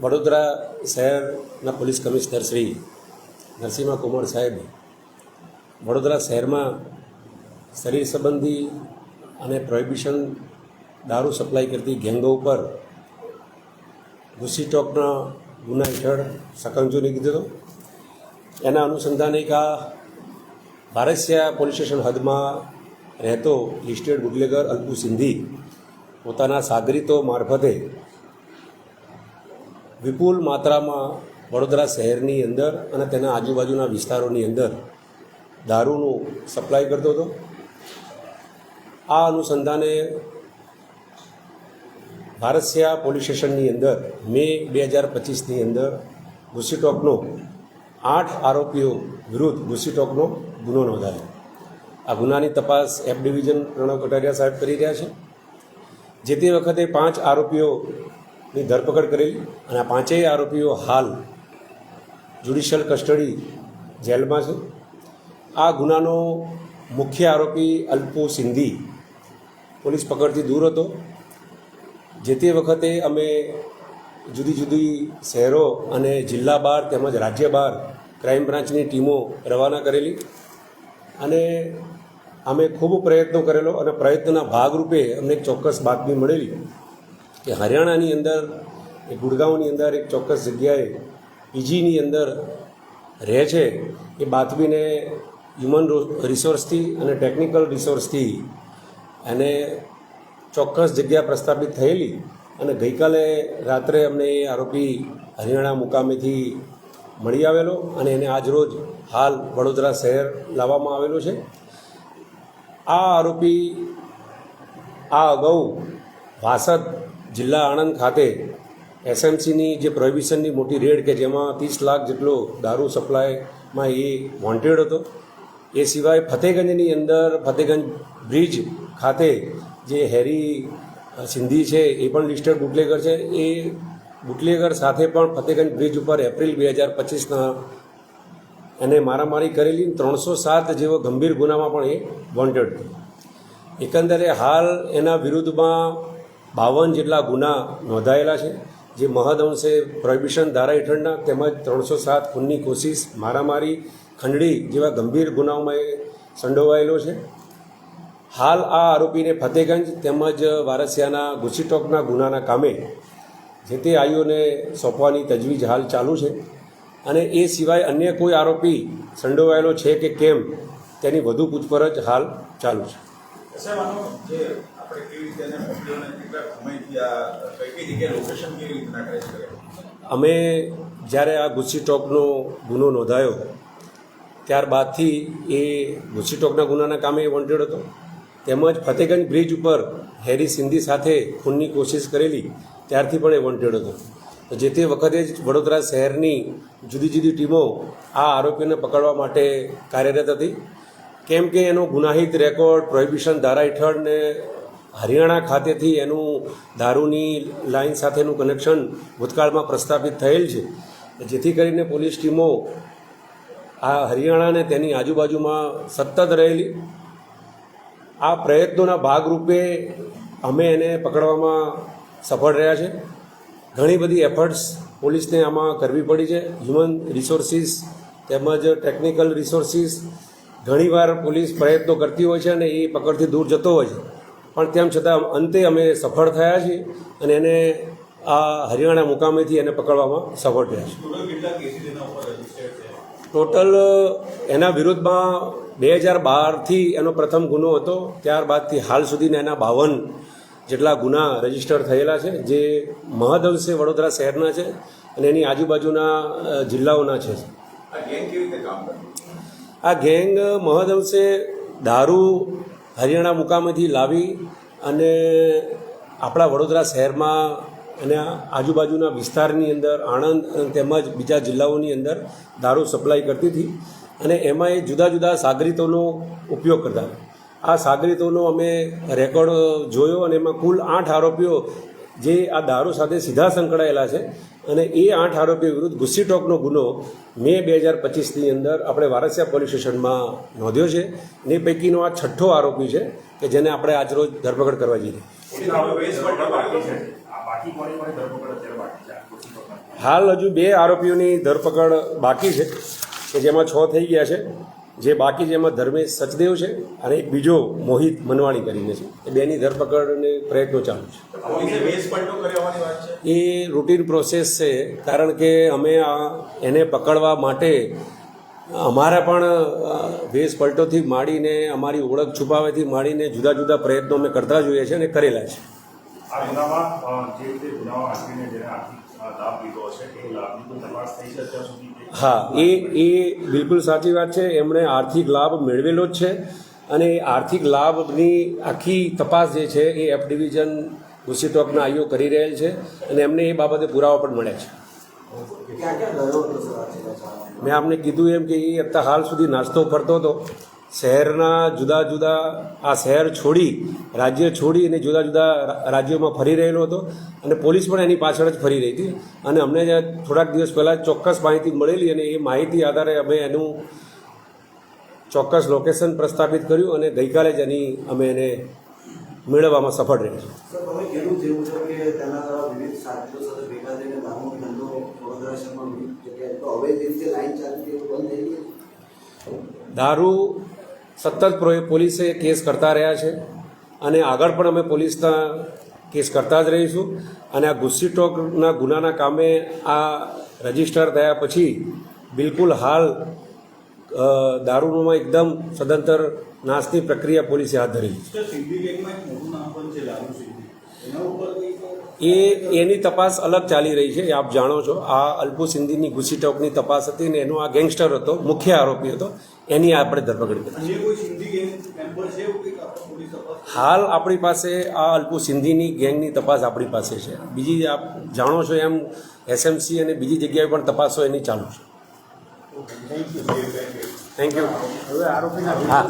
વડોદરા શહેરના police commissioner Shri Narsinh Kumar સાહેબ વડોદરા શહેરમાં શરીર સંબંધી અને પ્રોહિબિશન દારૂ સપ્લાય કરતી ગેંગો ઉપર ગુસ્સીટોકના ગુના હેઠળ સકંજો નીકળી દીધો એના અનુસંધાને એક આ ભારસિયા પોલીસ સ્ટેશન હદમાં રહેતો લિસ્ટેડ બુટલેગર અલ્પુ સિંધી પોતાના સાગરીતો મારફતે વિપુલ માત્રામાં વડોદરા શહેરની અંદર અને તેના આજુબાજુના વિસ્તારોની અંદર દારૂનું સપ્લાય કરતો હતો. આ અનુસંધાને ભારતસિયા પોલીસ સ્ટેશનની અંદર મે બે હજાર પચીસની અંદર ગુસ્સીટોકનો આઠ આરોપીઓ વિરુદ્ધ ગુસ્સીટોકનો ગુનો નોંધાયો. આ ગુનાની તપાસ એફ ડિવિઝન પ્રણવ કટારિયા સાહેબ કરી રહ્યા છે. જે તે વખતે પાંચ આરોપીઓની ધરપકડ કરેલી અને આ પાંચેય આરોપીઓ હાલ જ્યુડિશિયલ કસ્ટડી જેલમાં છે. આ ગુનાનો મુખ્ય આરોપી અલ્પુ સિંધી પોલીસ પકડથી દૂર હતો. જે તે વખતે અમે જુદી જુદી શહેરો અને જિલ્લા બહાર તેમજ રાજ્ય બહાર ક્રાઇમ બ્રાન્ચની ટીમો રવાના કરેલી અને અમે ખૂબ પ્રયત્નો કરેલો અને પ્રયત્નના ભાગરૂપે અમને એક ચોક્કસ બાતમી મળેલી કે હરિયાણાની અંદર, એ ગુડગાંવની અંદર એક ચોક્કસ જગ્યાએ પીજીની અંદર રહે છે. એ બાતમીને હ્યુમન રિસોર્સથી અને ટેકનિકલ રિસોર્સથી એને ચોક્કસ જગ્યા પ્રસ્થાપિત થયેલી અને ગઈકાલે રાત્રે અમને એ આરોપી હરિયાણા મુકામેથી મળી આવેલો અને એને આજરોજ હાલ વડોદરા શહેર લાવવામાં આવેલો છે. આ આરોપી આ અગાઉ વાસદ જિલ્લા આણંદ ખાતે એસએમસીની જે પ્રોહિબિશનની મોટી રેડ કે જેમાં ત્રીસ લાખ જેટલો દારૂ સપ્લાયમાં એ વોન્ટેડ હતો. એ સિવાય ફતેગંજની અંદર ફતેગંજ બ્રિજ ખાતે જે હેરી સિંધી છે એ પણ લિસ્ટેડ બુટલેગર છે. એ બુટલેગર સાથે પણ ફતેગંજ બ્રિજ ઉપર એપ્રિલ બે હજાર પચીસના એને મારામારી કરેલી ત્રણસો સાત જેવો ગંભીર ગુનામાં પણ એ વોન્ટેડ એકંદરે હાલ એના વિરુદ્ધમાં બાવન જેટલા ગુના નોંધાયેલા છે, જે મહદઅંશે પ્રોહિબિશન ધારા હેઠળના તેમજ ત્રણસો સાત ખૂનની કોશિશ, મારામારી, ખંડણી જેવા ગંભીર ગુનાઓમાં એ સંડોવાયેલો છે. હાલ આ આરોપીને ફતેગંજ તેમજ વારસિયાના ગુસીટોકના ગુનાના કામે જે તે આયુઓને સોંપવાની તજવીજ હાલ ચાલુ છે. અને એ સિવાય અન્ય કોઈ આરોપી સંડોવાયેલો છે કે કેમ તેની વધુ પૂછપરછ હાલ ચાલુ છે. અમે જ્યારે આ ગુસ્સી ટોકનો ગુનો નોંધાયો ત્યારબાદથી એ ગુસ્સીટોકના ગુનાના કામે એ વોન્ટેડ હતો. તેમજ ફતેગંજ બ્રિજ ઉપર હેરી સિંધી સાથે ખૂનની કોશિશ કરેલી ત્યારથી પણ એ વોન્ટેડ હતો. તો જે તે વખતે જ વડોદરા શહેરની જુદી જુદી ટીમો આ આરોપીને પકડવા માટે કાર્યરત હતી. કેમ કે એનો ગુનાહિત રેકોર્ડ, પ્રોહિબિશન ધારા હેઠળ ને હરિયાણા ખાતેથી એનું દારૂની લાઇન સાથેનું કનેક્શન ભૂતકાળમાં પ્રસ્થાપિત થયેલ છે. જેથી કરીને પોલીસ ટીમો આ હરિયાણા અને તેની આજુબાજુમાં સતત રહેલી. આ પ્રયત્નોના ભાગરૂપે અમે એને પકડવામાં સફળ રહ્યા છે. ઘણી બધી એફર્ટ્સ પોલીસને આમાં કરવી પડી છે. હ્યુમન રિસોર્સિસ તેમજ ટેકનિકલ રિસોર્સિસ ઘણીવાર પોલીસ પ્રયત્નો કરતી હોય છે અને એ પકડથી દૂર જતો હોય છે. પણ તેમ છતાં અંતે અમે સફળ થયા છીએ અને એને આ હરિયાણા મુકામેથી એને પકડવામાં સફળ થયા છે? ટોટલ એના વિરુદ્ધમાં બે હજાર બારથી એનો પ્રથમ ગુનો હતો. ત્યારબાદથી હાલ સુધીના એના બાવન જેટલા ગુના રજિસ્ટર થયેલા છે જે મહદઅંશે વડોદરા શહેરના છે અને એની આજુબાજુના જિલ્લાઓના છે. આ ગેંગ મહદઅંશે દારૂ હરિયાણા મુકામેથી લાવી અને આપણા વડોદરા શહેરમાં અને આજુબાજુના વિસ્તારની અંદર આણંદ તેમજ બીજા જિલ્લાઓની અંદર દારૂ સપ્લાય કરતી હતી અને એમાં એ જુદા જુદા સાગરીતોનો ઉપયોગ કરતા આ સાગરીતોનો અમે રેકોર્ડ જોયો અને એમાં કુલ આઠ આરોપીઓ જે આ દારૂ સાથે સીધા સંકળાયેલા છે અને એ આઠ આરોપીઓ વિરુદ્ધ ગુસ્સીટોકનો ગુનો મે બે હજાર પચીસની અંદર આપણે વારસિયા પોલીસ સ્ટેશનમાં નોંધ્યો છે ને એ પૈકીનો આ છઠ્ઠો આરોપી છે કે જેને આપણે આજરોજ ધરપકડ કરવા જઈએ હાલ હજુ બે આરોપીઓની ધરપકડ બાકી છે કે જેમાં છ થઈ ગયા છે. જે બાકી છે એમાં ધર્મેશ સચદેવ છે અને એક બીજો મોહિત મનવાણી કરીને છે. એ બેની ધરપકડને પ્રયત્નો ચાલુ છે. છે એ રૂટીન પ્રોસેસ છે, કારણ કે અમે આ એને પકડવા માટે અમારા પણ વેશ પલટોથી માંડીને, અમારી ઓળખ છુપાવેથી માંડીને જુદા જુદા પ્રયત્નો અમે કરતા જોઈએ છીએ અને કરેલા છે. આ ગુનામાં જે જેને આર્થિક લાભ લીધો છે એ લાભની તપાસ થઈ છે અત્યાર સુધી? હા એ એ બિલકુલ સાચી વાત છે. એમણે આર્થિક લાભ મેળવેલો જ છે. અને એ આર્થિક લાભની આખી તપાસ જે છે એ એફ ડિવિઝન ગુસ્સીટોકના આઈઓ કરી રહેલ છે અને એમને એ બાબતે પુરાવા પણ મળ્યા છે. મેં આપને કીધું એમ કે એ અત્યાર હાલ સુધી નાસ્તો ફરતો હતો. શહેરના જુદા જુદા આ શહેર છોડી રાજ્ય છોડી અને જુદા જુદા રાજ્યોમાં ફરી રહેલો હતો અને પોલીસ પણ એની પાછળ જ ફરી રહી હતી. અને અમને થોડાક દિવસ પહેલાં ચોક્કસ માહિતી મળેલી અને એ માહિતી આધારે અમે એનું ચોક્કસ લોકેશન પ્રસ્થાપિત કર્યું અને ગઈકાલે જ એની અમે એને મેળવવામાં સફળ જેવું છે દારૂ સતત પોલીસે કેસ કરતા રહ્યા છે. અને આગળ પણ અમે પોલીસના કેસ કરતા જ રહીશું. અને આ ગુસ્સી ટોકના ગુનાના કામે આ રજિસ્ટર થયા પછી બિલકુલ હાલ દારૂમાં એકદમ સદંતર નાશની પ્રક્રિયા પોલીસે હાથ ધરી છે. એ એની તપાસ અલગ ચાલી રહી છે એ આપ જાણો છો. આ અલ્પુ સિંધીની ગુસ્સી ટોકની તપાસ હતી ને એનો આ ગેંગસ્ટર હતો મુખ્ય આરોપી હતો. એની આપણે ધરપકડ કરી. હાલ આપણી પાસે આ અલ્પુ સિંધીની ગેંગની તપાસ આપણી પાસે છે. બીજી આપ જાણો છો એમ એસએમસી અને બીજી જગ્યાએ પણ તપાસો એની ચાલુ છે. થેન્ક યુ હવે આરોપીના હા.